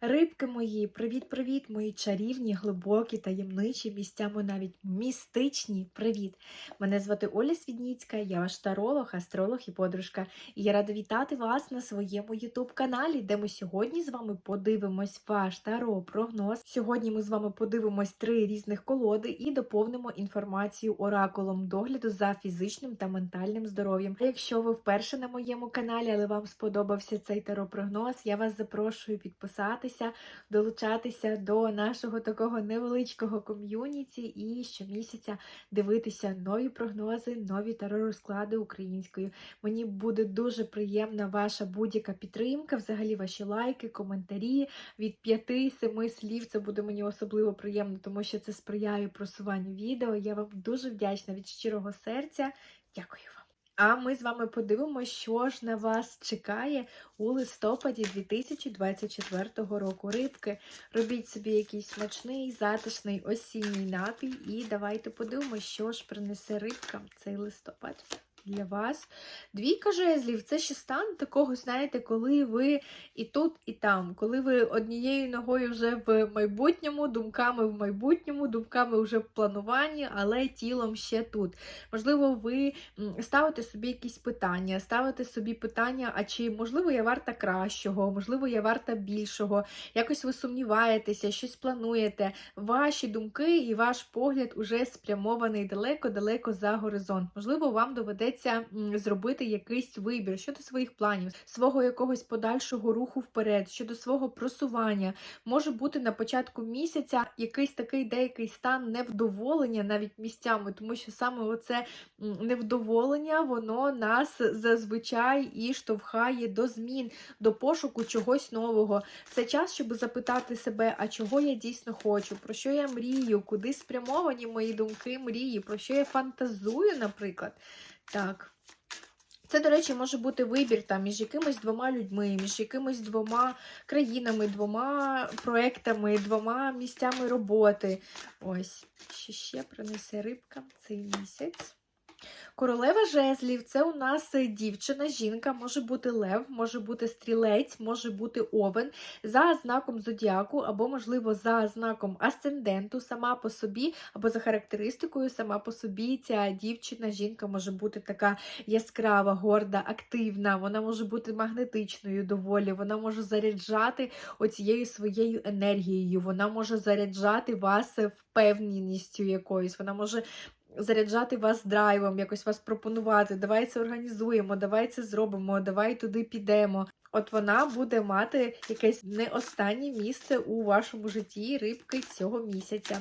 Рибки мої, привіт-привіт, мої чарівні, глибокі, таємничі, місцями навіть містичні. Привіт! Мене звати Оля Свідніцька, я ваш таролог, астролог і подружка. І я рада вітати вас на своєму ютуб-каналі, де ми сьогодні з вами подивимось ваш таро-прогноз. Сьогодні ми з вами подивимось три різних колоди і доповнимо інформацію оракулом догляду за фізичним та ментальним здоров'ям. А Якщо ви вперше на моєму каналі, але вам сподобався цей таро-прогноз, я вас запрошую підписатися, долучатися до нашого такого невеличкого ком'юніті і щомісяця дивитися нові прогнози, нові таро-розклади українською. Мені буде дуже приємна ваша будь-яка підтримка, взагалі ваші лайки, коментарі від 5-7 слів. Це буде мені особливо приємно, тому що це сприяє просуванню відео. Я вам дуже вдячна від щирого серця. Дякую вам. А ми з вами подивимося, що ж на вас чекає у листопаді 2024 року. Рибки, робіть собі якийсь смачний, затишний осінній напій, і давайте подивимося, що ж принесе рибкам цей листопад. Для вас. Двійка жезлів це ще стан такого, знаєте, коли ви і тут, і там, коли ви однією ногою вже в майбутньому, думками в майбутньому, думками вже в плануванні, але тілом ще тут. Можливо, ви ставите собі якісь питання, ставите собі питання, а чи можливо я варта кращого, можливо, я варта більшого. Якось ви сумніваєтеся, щось плануєте. Ваші думки і ваш погляд уже спрямований далеко-далеко за горизонт. Можливо, вам доведеться зробити якийсь вибір щодо своїх планів, свого якогось подальшого руху вперед, щодо свого просування. Може бути на початку місяця якийсь такий деякий стан невдоволення навіть місцями, тому що саме оце невдоволення, воно нас зазвичай і штовхає до змін, до пошуку чогось нового. Це час, щоб запитати себе, а чого я дійсно хочу, про що я мрію, куди спрямовані мої думки, мрії, про що я фантазую, наприклад. Так. Це, до речі, може бути вибір там між якимись двома людьми, між якимись двома країнами, двома проектами, двома місцями роботи. Ось, що ще принесе рибка цей місяць. Королева жезлів це у нас дівчина, жінка, може бути лев, може бути стрілець, може бути овен. За знаком зодіаку, або, можливо, за знаком асценденту сама по собі, або за характеристикою сама по собі. Ця дівчина, жінка може бути така яскрава, горда, активна, вона може бути магнетичною доволі, вона може заряджати оцією своєю енергією, вона може заряджати вас впевненістю якоюсь, вона може заряджати вас драйвом, якось вас пропонувати. Давай це організуємо, давай це зробимо, давай туди підемо. От вона буде мати якесь не останнє місце у вашому житті рибки цього місяця.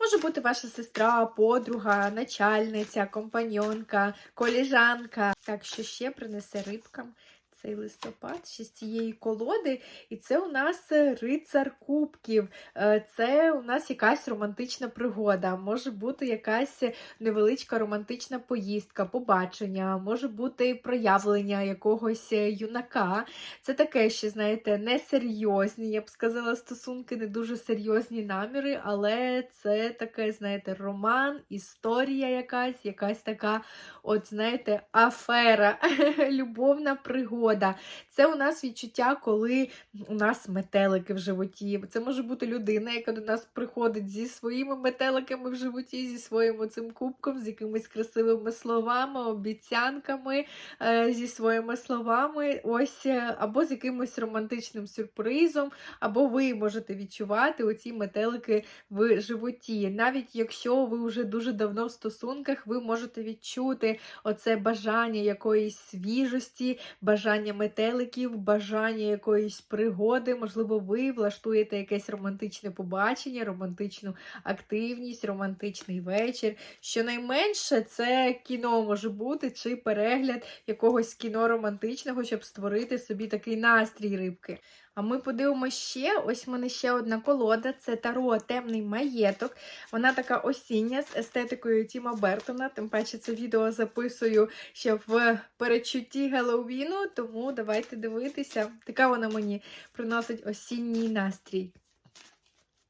Може бути ваша сестра, подруга, начальниця, компаньонка, коліжанка. Так, що ще принесе рибкам цей листопад ще з цієї колоди. І це у нас рицар кубків. Е, це у нас якась романтична пригода, може бути якась невеличка романтична поїздка, побачення, може бути проявлення якогось юнака. Це таке, ще, знаєте, несерйозні, я б сказала, стосунки, не дуже серйозні наміри, але це таке, знаєте, роман, історія якась, якась така, от, знаєте, афера, любовна пригода пригода. Це у нас відчуття, коли у нас метелики в животі. Це може бути людина, яка до нас приходить зі своїми метеликами в животі, зі своїм цим кубком, з якимись красивими словами, обіцянками, е, зі своїми словами, ось, е, або з якимось романтичним сюрпризом, або ви можете відчувати оці метелики в животі. Навіть якщо ви вже дуже давно в стосунках, ви можете відчути оце бажання якоїсь свіжості, бажання бажання метеликів, бажання якоїсь пригоди, можливо, ви влаштуєте якесь романтичне побачення, романтичну активність, романтичний вечір. Щонайменше це кіно може бути, чи перегляд якогось кіно романтичного, щоб створити собі такий настрій рибки. А ми подивимося ще, ось в мене ще одна колода це Таро Темний маєток. Вона така осіння з естетикою Тіма Бертона. Тим паче це відео записую ще в перечутті Геловіну, тому давайте дивитися. Така вона мені приносить осінній настрій.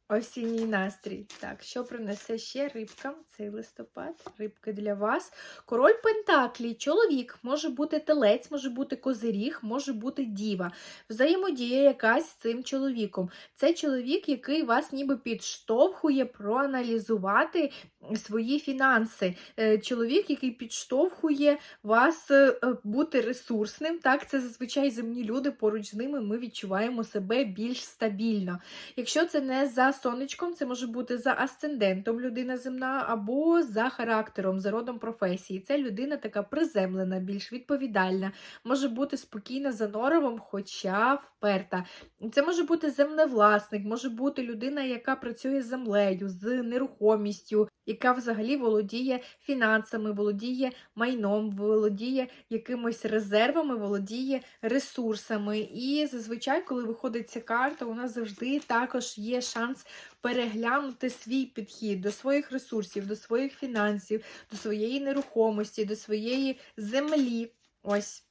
Осінній настрій. Так, що принесе ще рибкам цей листопад? Рибки для вас. Король Пентаклі, чоловік, може бути телець, може бути козиріг, може бути діва. Взаємодія якась з цим чоловіком. Це чоловік, який вас ніби підштовхує проаналізувати свої фінанси. Е, Чоловік, який підштовхує вас е, е, бути ресурсним. Так, це зазвичай земні люди. Поруч з ними ми відчуваємо себе більш стабільно. Якщо це не за сонечком, це може бути за асцендентом людина земна, або за характером, за родом професії. Це людина така приземлена, більш відповідальна, може бути спокійна за норовом, хоча вперта. Це може бути землевласник, може бути людина, яка працює з землею, з нерухомістю, яка взагалі володіє фінансами, володіє майном, володіє якимось резервами, володіє ресурсами. І зазвичай, коли виходить ця карта, у нас завжди також є шанс переглянути свій підхід до своїх ресурсів, до своїх фінансів, до своєї нерухомості, до своєї землі. Ось.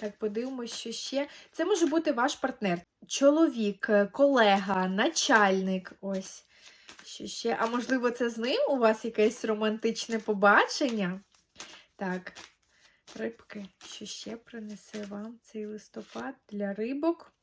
Так, подивимося, що ще. Це може бути ваш партнер, чоловік, колега, начальник. Ось. Що ще? А можливо, це з ним у вас якесь романтичне побачення? Так, рибки, що ще принесе вам цей листопад для рибок?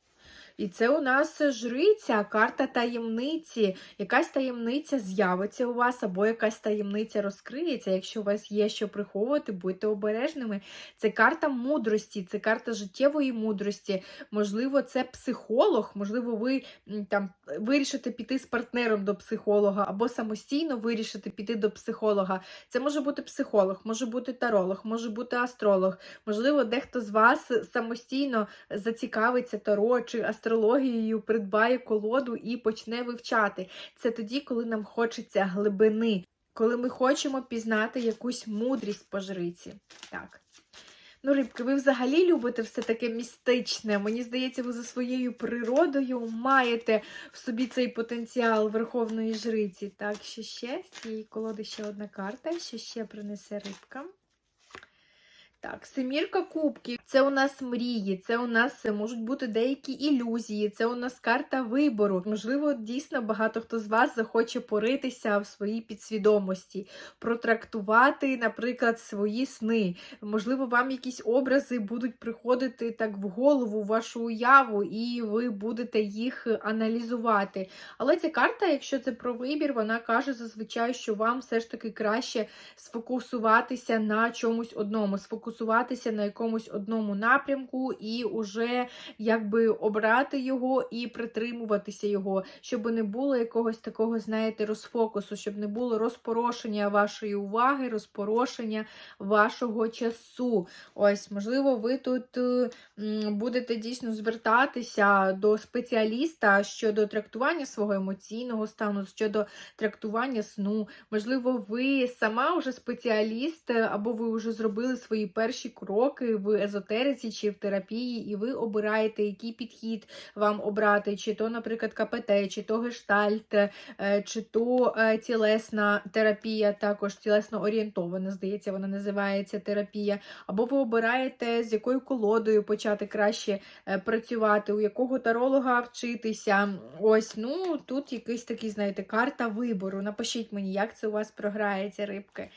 І це у нас жриця, карта таємниці. Якась таємниця з'явиться у вас, або якась таємниця розкриється. Якщо у вас є що приховувати, будьте обережними. Це карта мудрості, це карта життєвої мудрості. Можливо, це психолог, можливо, ви там вирішите піти з партнером до психолога, або самостійно вирішите піти до психолога. Це може бути психолог, може бути таролог, може бути астролог. Можливо, дехто з вас самостійно зацікавиться таро чи астрологією, придбає колоду і почне вивчати. Це тоді, коли нам хочеться глибини, коли ми хочемо пізнати якусь мудрість по жриці. Так. Ну, рибки, ви взагалі любите все таке містичне. Мені здається, ви за своєю природою маєте в собі цей потенціал Верховної Жриці. Так, що ще? З цієї колоди ще одна карта, що ще принесе рибка. Так, семірка кубків. Це у нас мрії, це у нас можуть бути деякі ілюзії, це у нас карта вибору. Можливо, дійсно багато хто з вас захоче поритися в своїй підсвідомості, протрактувати, наприклад, свої сни. Можливо, вам якісь образи будуть приходити так в голову, в вашу уяву, і ви будете їх аналізувати. Але ця карта, якщо це про вибір, вона каже зазвичай, що вам все ж таки краще сфокусуватися на чомусь одному, сфокусуватися на якомусь одному напрямку і уже якби обрати його і притримуватися його, щоб не було якогось такого, знаєте, розфокусу, щоб не було розпорошення вашої уваги, розпорошення вашого часу. Ось, можливо, ви тут е, будете дійсно звертатися до спеціаліста щодо трактування свого емоційного стану, щодо трактування сну. Можливо, ви сама вже спеціаліст, або ви вже зробили свої перші кроки в езотериці чи в терапії, і ви обираєте, який підхід вам обрати, чи то, наприклад, КПТ, чи то гештальт, е, чи то е, тілесна терапія, також тілесно орієнтована, здається, вона називається терапія. Або ви обираєте, з якою колодою почати краще е, працювати, у якого таролога вчитися. Ось, ну тут якийсь такий, знаєте, карта вибору. Напишіть мені, як це у вас програється, рибки.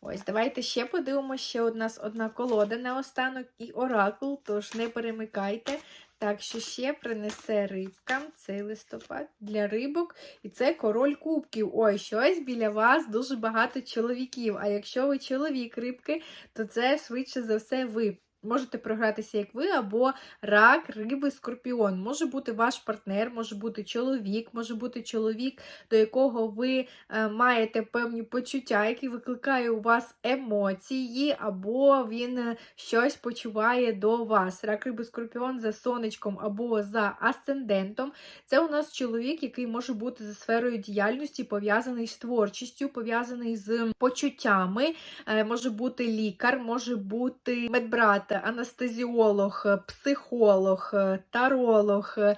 Ось, давайте ще подивимося, ще у нас одна колода наостанок і оракул, тож не перемикайте. Так, що ще принесе рибкам цей листопад для рибок. І це король кубків. Ой, щось біля вас дуже багато чоловіків. А якщо ви чоловік рибки, то це швидше за все ви. Можете програтися, як ви, або рак, риби, скорпіон. Може бути ваш партнер, може бути чоловік, може бути чоловік, до якого ви е, маєте певні почуття, які викликає у вас емоції, або він е, щось почуває до вас. Рак, риби, скорпіон за сонечком або за асцендентом. Це у нас чоловік, який може бути за сферою діяльності, пов'язаний з творчістю, пов'язаний з почуттями. Е, Може бути лікар, може бути медбрат анестезіолог, психолог, таролог, е,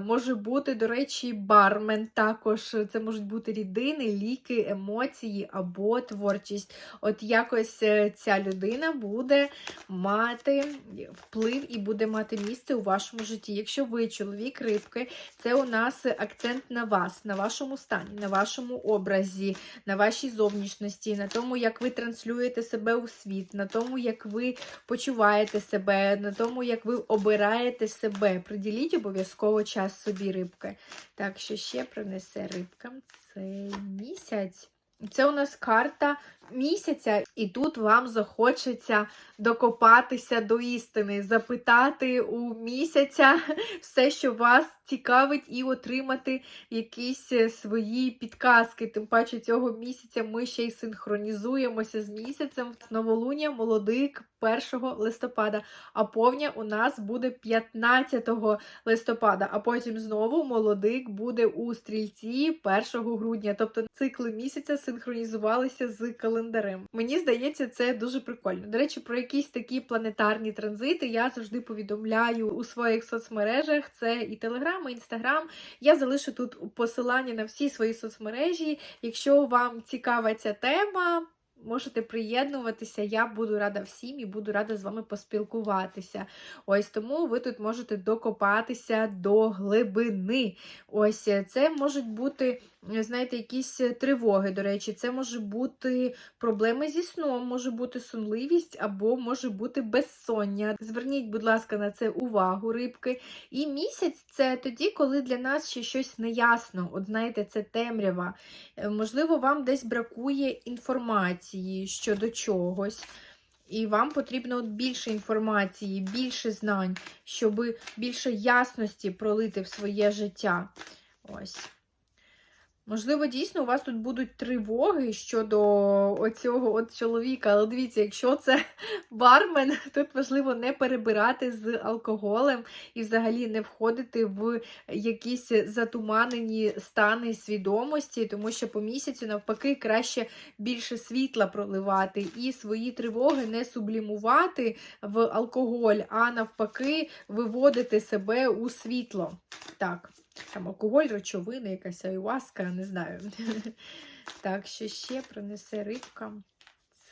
може бути, до речі, бармен також. Це можуть бути рідини, ліки, емоції або творчість. От якось е, ця людина буде мати вплив і буде мати місце у вашому житті. Якщо ви чоловік рибки, це у нас акцент на вас, на вашому стані, на вашому образі, на вашій зовнішності, на тому, як ви транслюєте себе у світ, на тому, як ви почуваєте себе, на тому, як ви обираєте себе. Приділіть обов'язково час собі рибки. Так, що ще принесе рибкам цей місяць. Це у нас карта місяця, і тут вам захочеться докопатися до істини, запитати у місяця все, що вас цікавить, і отримати якісь е, свої підказки. Тим паче цього місяця ми ще й синхронізуємося з місяцем. Новолуння молодик 1 листопада, а повня у нас буде 15 листопада, а потім знову молодик буде у стрільці 1 грудня. Тобто цикли місяця синхронізувалися з календарем. Мені здається, це дуже прикольно. До речі, про якісь такі планетарні транзити я завжди повідомляю у своїх соцмережах. Це і Телеграм, і Інстаграм. Я залишу тут посилання на всі свої соцмережі. Якщо вам цікава ця тема. Можете приєднуватися, я буду рада всім і буду рада з вами поспілкуватися. Ось тому ви тут можете докопатися до глибини. Ось це можуть бути, знаєте, якісь тривоги, до речі, це може бути проблеми зі сном, може бути сонливість або може бути безсоння. Зверніть, будь ласка, на це увагу, рибки. І місяць це тоді, коли для нас ще щось неясно. От знаєте, це темрява. Е, Можливо, вам десь бракує інформації щодо чогось. І вам потрібно от більше інформації, більше знань, щоб більше ясності пролити в своє життя. Ось. Можливо, дійсно, у вас тут будуть тривоги щодо оцього от чоловіка. Але дивіться, якщо це бармен, тут важливо не перебирати з алкоголем і взагалі не входити в якісь затуманені стани свідомості, тому що по місяцю, навпаки, краще більше світла проливати і свої тривоги не сублімувати в алкоголь, а навпаки, виводити себе у світло. Так. Там алкоголь, речовини, якась айваска, не знаю. Так, що ще принесе рибка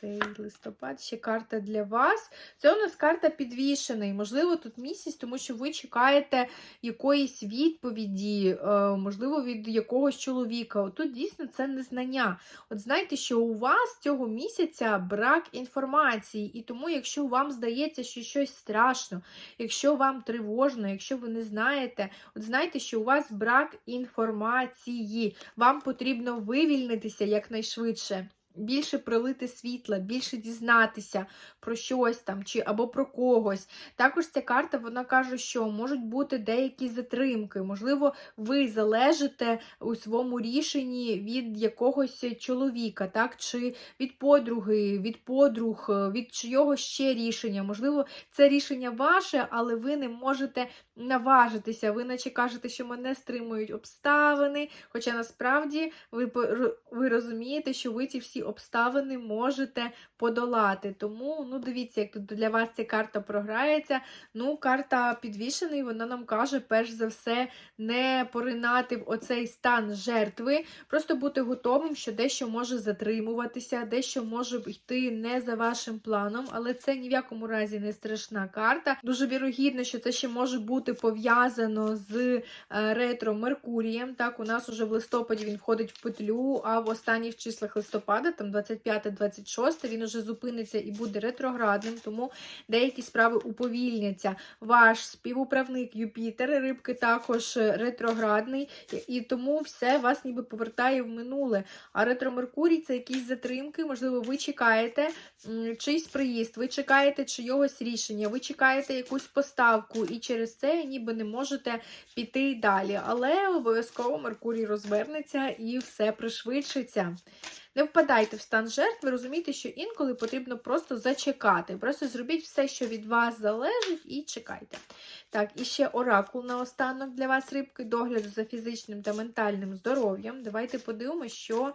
цей листопад. Ще карта для вас. Це у нас карта підвішений. Можливо, тут місяць, тому що ви чекаєте якоїсь відповіді, е, можливо, від якогось чоловіка. Отут дійсно це незнання. От знаєте, що у вас цього місяця брак інформації, і тому, якщо вам здається, що щось страшно, якщо вам тривожно, якщо ви не знаєте, от знайте, що у вас брак інформації. Вам потрібно вивільнитися якнайшвидше. Більше пролити світла, більше дізнатися про щось там чи або про когось. Також ця карта вона каже, що можуть бути деякі затримки. Можливо, ви залежите у своєму рішенні від якогось чоловіка, так, чи від подруги, від подруг, від чийого ще рішення. Можливо, це рішення ваше, але ви не можете наважитися. Ви наче кажете, що мене стримують обставини. Хоча насправді ви, ви розумієте, що ви ці всі обставини можете подолати. Тому, ну, дивіться, як тут для вас ця карта програється. Ну, карта підвішений, вона нам каже, перш за все, не поринати в оцей стан жертви, просто бути готовим, що дещо може затримуватися, дещо може йти не за вашим планом, але це ні в якому разі не страшна карта. Дуже вірогідно, що це ще може бути пов'язано з е, ретро Меркурієм. Так, у нас уже в листопаді він входить в петлю, а в останніх числах листопада, там 25-26, він уже зупиниться і буде ретроградним, тому деякі справи уповільняться. Ваш співуправник Юпітер, рибки також ретроградний, і тому все вас ніби повертає в минуле. А ретро Меркурій це якісь затримки, можливо, ви чекаєте чийсь приїзд, ви чекаєте чийогось рішення, ви чекаєте якусь поставку, і через це ніби не можете піти далі. Але обов'язково Меркурій розвернеться і все пришвидшиться. Не впадайте в стан жертви, розумійте, що інколи потрібно просто зачекати. Просто зробіть все, що від вас залежить, і чекайте. Так, і ще оракул наостанок для вас, рибки, догляду за фізичним та ментальним здоров'ям. Давайте подивимося, що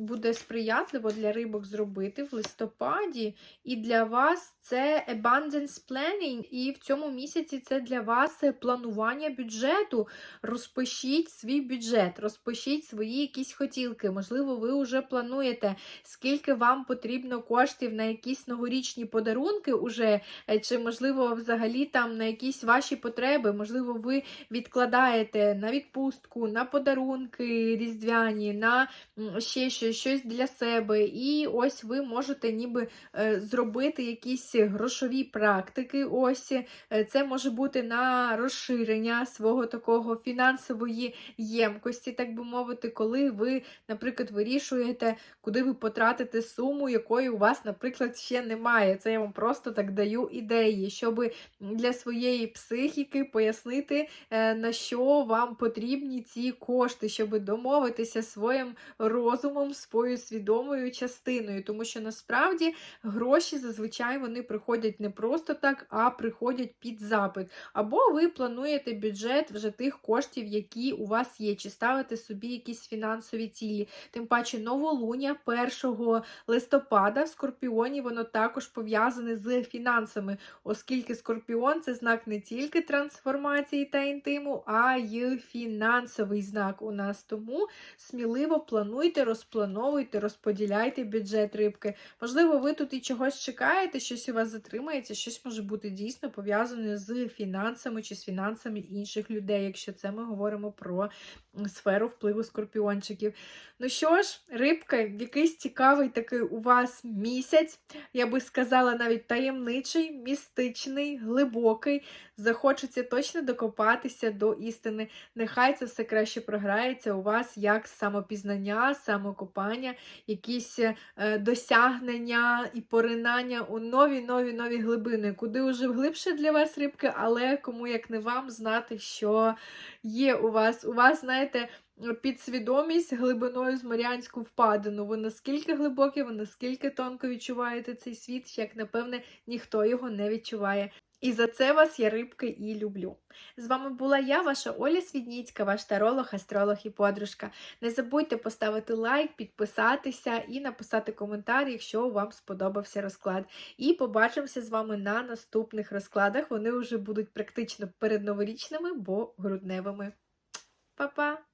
буде сприятливо для рибок зробити в листопаді. І для вас це abundance planning, і в цьому місяці це для вас планування бюджету. Розпишіть свій бюджет, розпишіть свої якісь хотілки. Можливо, ви вже плануєте, скільки вам потрібно коштів на якісь новорічні подарунки, уже, е, чи, можливо, взагалі там на якісь ваші потреби. Можливо, ви відкладаєте на відпустку, на подарунки різдвяні, на ще щось, щось для себе. І ось ви можете ніби е, зробити якісь грошові практики. Ось е, це може бути на розширення свого такого фінансової ємкості, так би мовити, коли ви, наприклад, вирішуєте, куди ви потратите суму, якої у вас, наприклад, ще немає. Це я вам просто так даю ідеї, щоб для своєї психіки пояснити, е, на що вам потрібні ці кошти, щоб домовитися своїм розумом, своєю свідомою частиною. Тому що насправді гроші зазвичай вони приходять не просто так, а приходять під запит. Або ви плануєте бюджет вже тих коштів, які у вас є, чи ставите собі якісь фінансові цілі. Тим паче новолуння 1 листопада в Скорпіоні воно також пов'язане з фінансами, оскільки Скорпіон це знак не тільки трансформації та інтиму, а й фінансовий знак у нас. Тому сміливо плануйте, розплановуйте, розподіляйте бюджет рибки. Можливо, ви тут і чогось чекаєте, щось у вас затримається, щось може бути дійсно пов'язане з фінансами чи з фінансами інших людей, якщо це ми говоримо про сферу впливу скорпіончиків. Ну що ж, рибка, якийсь цікавий такий у вас місяць, я би сказала, навіть таємничий, містичний, глибокий. Захочеться точно докопатися до істини. Нехай це все краще програється у вас як самопізнання, самокопання, якісь е, досягнення і поринання у нові, нові, нові глибини, куди вже глибше для вас рибки, але кому як не вам знати, що є у вас. У вас, знаєте, підсвідомість глибиною з Маріанську впадину. Ви наскільки глибокі, ви наскільки тонко відчуваєте цей світ, як, напевне, ніхто його не відчуває. І за це вас я рибки і люблю. З вами була я, ваша Оля Свідніцька, ваш таролог, астролог і подружка. Не забудьте поставити лайк, підписатися і написати коментар, якщо вам сподобався розклад. І побачимося з вами на наступних розкладах. Вони вже будуть практично передноворічними, бо грудневими. Па-па!